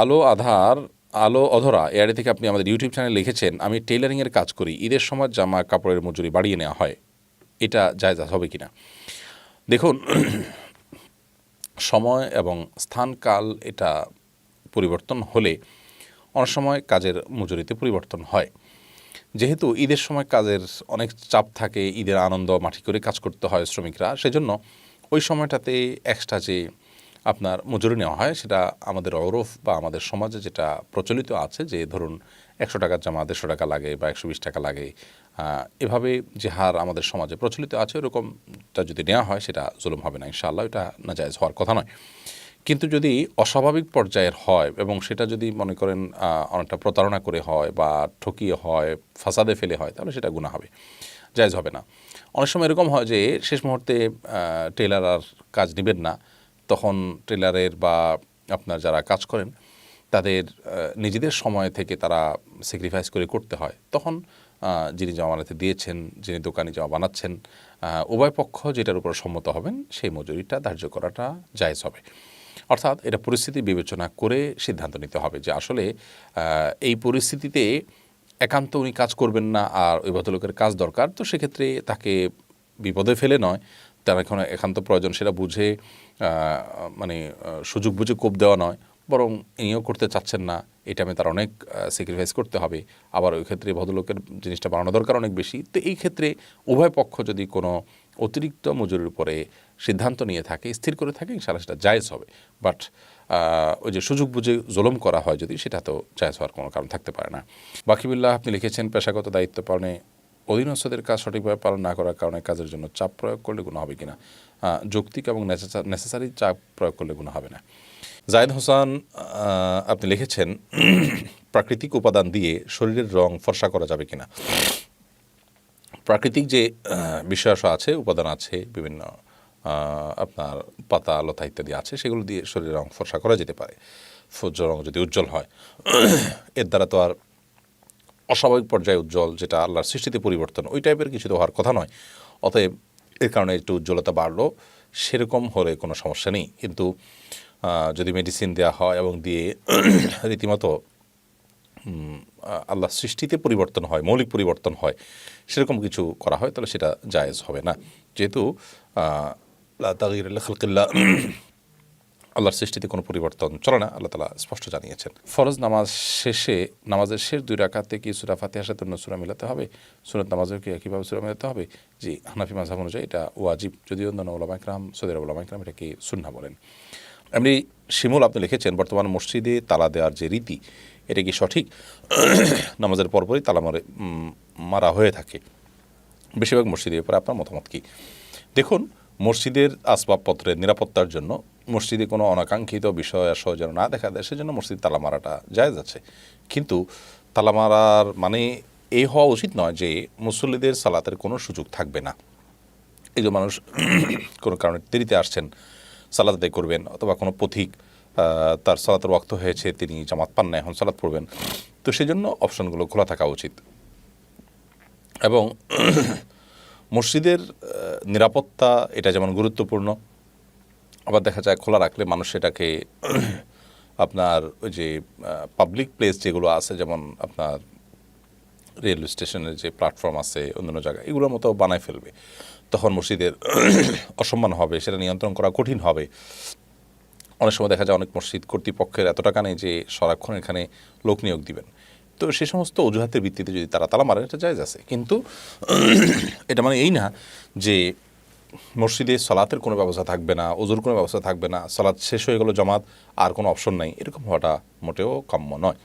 আলো, আধার, আলো, অধরা এআডি থেকে আপনি আমাদের ইউটিউব চ্যানেলে লিখেছেন, আমি টেইলারিংয়ের কাজ করি, ঈদের সময় জামা কাপড়ের মজুরি বাড়িয়ে নেওয়া হয়, এটা জায়জ হবে কি না দেখুন, সময় এবং স্থানকাল এটা পরিবর্তন হলে অনেক সময় কাজের মজুরিতে পরিবর্তন হয়। যেহেতু ঈদের সময় কাজের অনেক চাপ থাকে, ঈদের আনন্দ মাটি করে কাজ করতে হয় শ্রমিকরা, সেজন্য ওই সময়টাতে এক্সট্রা যে আপনার মজুরি নেওয়া হয়, সেটা আমাদের অরফ বা আমাদের সমাজে যেটা প্রচলিত আছে যে, ধরুন একশো টাকার জামা দেড়শো টাকা লাগে বা একশো বিশ টাকা লাগে এভাবে যে হার আমাদের সমাজে প্রচলিত আছে, ওরকমটা যদি নেওয়া হয়, সেটা জুলুম হবে না, ইনশাআল্লাহ, এটা না নাজায়জ হওয়ার কথা নয়। কিন্তু যদি অস্বাভাবিক পর্যায়ের হয় এবং সেটা যদি মনে করেন অনেকটা প্রতারণা করে হয় বা ঠকিয়ে হয়, ফাসাদে ফেলে হয়, তাহলে সেটা গুণা হবে, জায়জ হবে না। অনেক সময় এরকম হয় যে, শেষ মুহূর্তে টেলার আর কাজ নেবেন না তখন টেলারের বা আপনার যারা কাজ করেন, তাদের নিজেদের সময় থেকে তারা স্যাক্রিফাইস করে করতে হয়। তখন যিনি জামা বানাতে দিয়েছেন, যিনি দোকানি জামা বানাচ্ছেন উভয় পক্ষ যেটার উপর সম্মত হবেন, সেই মজুরিটা ধার্য করাটা জায়েজ হবে। অর্থাৎ এটা পরিস্থিতি বিবেচনা করে সিদ্ধান্ত নিতে হবে যে আসলে এই পরিস্থিতিতে একান্ত উনি কাজ করবেন না আর ওই ভদ্রলোকের কাজ দরকার। তো সেক্ষেত্রে তাকে বিপদে ফেলে নয়। তার এখন একান্ত প্রয়োজন সেটা বুঝে মানে সুযোগ বুঝে কোপ দেওয়া নয়, বরং ইনিও করতে চাচ্ছেন না এটা আমি তার অনেক স্যাক্রিফাইস করতে হবে। আবার ওই ক্ষেত্রে ভদ্রলোকের জিনিসটা বানানো দরকার অনেক বেশি। তো এই ক্ষেত্রে উভয় পক্ষ যদি কোনো অতিরিক্ত মজুরির উপরে সিদ্ধান্ত নিয়ে থাকে, স্থির করে থাকে, ইনশাআল্লাহ সেটা জায়েজ হবে। বাট ওই যে সুযোগ বুঝে জুলুম করা হয় যদি, সেটা তো জায়েজ হওয়ার কোনো কারণ থাকতে পারে না। বাকিবুল্লাহ, আপনি লিখেছেন পেশাগত দায়িত্ব পালনে অধীনস্থদের কাজ সঠিকভাবে পালন না করার কারণে কাজের জন্য চাপ প্রয়োগ করলে গুণ হবে কিনা? যৌক্তিক এবং নেসেসারি চাপ প্রয়োগ করলে গুণ হবে না। জায়দ হোসান আপনি লিখেছেন, প্রাকৃতিক উপাদান দিয়ে শরীরের রং ফর্সা করা যাবে কিনা? প্রাকৃতিক যে বিশ্বাস আছে, উপাদান আছে, বিভিন্ন আপনার পাতা, লতা ইত্যাদি আছে, সেগুলো দিয়ে শরীরের রং ফর্সা করা যেতে পারে। ফজ্জ রং যদি উজ্জ্বল হয়, এর দ্বারা তো আর অস্বাভাবিক পর্যায়ে উজ্জ্বল, যেটা আল্লাহর সৃষ্টিতে পরিবর্তন, ওই টাইপের কিছু তো হওয়ার কথা নয়। অতএব এর কারণে একটু উজ্জ্বলতা বাড়লো, সেরকম হলে কোনো সমস্যা নেই। কিন্তু যদি মেডিসিন দেওয়া হয় এবং দিয়ে রীতিমতো আল্লাহ সৃষ্টিতে পরিবর্তন হয়, মৌলিক পরিবর্তন হয়, সেরকম কিছু করা হয়, তাহলে সেটা জায়েজ হবে না। যেহেতু আল্লাহর সৃষ্টিতে কোনো পরিবর্তন চলে না, আল্লাহ তালা স্পষ্ট জানিয়েছেন। ফরজ নামাজ শেষে, নামাজের শেষ দুই রাকাতে কি সুরা ফাতিহার সাথে অন্য সুরা মিলাতে হবে? সুরত নামাজের কি একইভাবে সুরা মিলাতে হবে? জি, হানাফি মাঝাব অনুযায়ী এটা ওয়াজিব, যদিও অন্যান্য ওলামা ইকরাম সৌদির ওলামা ইকরাম এটাকে সুন্না বলেন। এমনি শিমুল আপনি লিখেছেন, বর্তমান মসজিদে তালা দেওয়ার যে রীতি, এটা কি সঠিক? নামাজের পরপরই তালা মারে মারা হয়ে থাকে। বেশিরভাগ মসজিদের ব্যাপারে আপনার মতামত কি? দেখুন, মসজিদের আসবাবপত্রের নিরাপত্তার জন্য মসজিদে কোনো অনাকাঙ্ক্ষিত বিষয় আসহ যেন না দেখা দেয় সেজন্য মসজিদ তালা মারাটা জায়েজ আছে। কিন্তু তালা মারার মানে এই হওয়া উচিত নয় যে মুসল্লিদের সালাতের কোনো সুযোগ থাকবে না। এই যে মানুষ কোনো কারণে দেরিতে আসছেন সালাদ আদায় করবেন অথবা কোনো পথিক তার সালাতের ওয়াক্ত হয়েছে, তিনি জামাত পান না, এখন সালাদ পড়বেন। তো সেই জন্য অপশনগুলো খোলা থাকা উচিত। এবং মসজিদের নিরাপত্তা এটা যেমন গুরুত্বপূর্ণ আবার দেখা যায় খোলা রাখলে মানুষ সেটাকে আপনার ওই যে পাবলিক প্লেস যেগুলো আছে, যেমন আপনার রেলওয়ে স্টেশনের যে প্ল্যাটফর্ম আছে, অন্যান্য জায়গায়, এগুলোর মতো বানায় ফেলবে। তখন মসজিদের অসম্মান হবে, সেটা নিয়ন্ত্রণ করা কঠিন হবে। অনেক সময় দেখা যায় অনেক মসজিদ কর্তৃপক্ষের এত টাকা নেই যে সারাক্ষণ এখানে লোক নিয়োগ দিবেন। তো সে সমস্ত অজুহাতের ভিত্তিতে যদি তারা তালা মারেন, এটা জায়জ আছে। কিন্তু এটা মানে এই না যে মসজিদে সলাতের কোনো ব্যবস্থা থাকবে না ওজুর কোনো ব্যবস্থা থাকবে না সলাৎ শেষ হয়ে গেলো জমাত, আর কোনো অপশন নাই। এরকম হওয়াটা মোটেও কাম্য নয়।